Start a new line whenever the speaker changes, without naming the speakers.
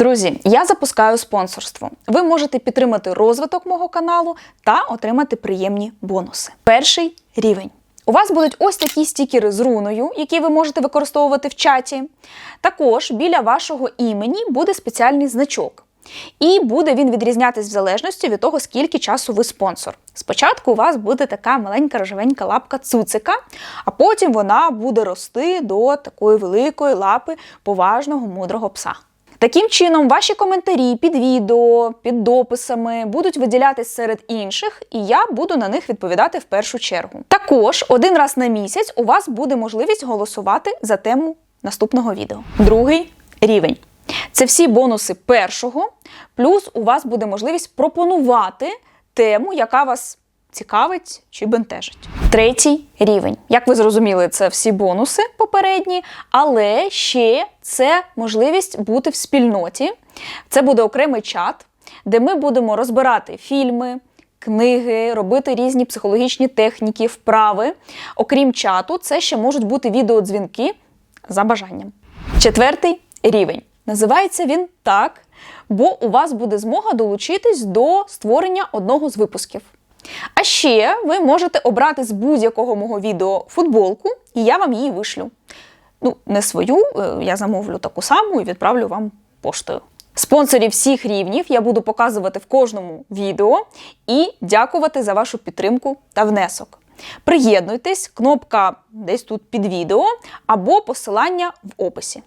Друзі, я запускаю спонсорство. Ви можете підтримати розвиток мого каналу та отримати приємні бонуси. Перший рівень. У вас будуть ось такі стікери з руною, які ви можете використовувати в чаті. Також біля вашого імені буде спеціальний значок. І буде він відрізнятись в залежності від того, скільки часу ви спонсор. Спочатку у вас буде така маленька рожевенька лапка цуцика, а потім вона буде рости до такої великої лапи поважного мудрого пса. Таким чином, ваші коментарі під відео, під дописами будуть виділятись серед інших, і я буду на них відповідати в першу чергу. Також один раз на місяць у вас буде можливість голосувати за тему наступного відео. Другий рівень. Це всі бонуси першого, плюс у вас буде можливість пропонувати тему, яка вас цікавить чи бентежить. Третій рівень. Як ви зрозуміли, це всі бонуси попередні, але ще це можливість бути в спільноті. Це буде окремий чат, де ми будемо розбирати фільми. Книги, робити різні психологічні техніки, вправи. Окрім чату, це ще можуть бути відеодзвінки за бажанням. Четвертий рівень. Називається він так, бо у вас буде змога долучитись до створення одного з випусків. А ще ви можете обрати з будь-якого мого відео футболку, і я вам її вишлю. Ну, не свою, е, я замовлю таку саму і відправлю вам поштою. Спонсорів всіх рівнів я буду показувати в кожному відео і дякувати за вашу підтримку та внесок. Приєднуйтесь, кнопка десь тут під відео або посилання в описі.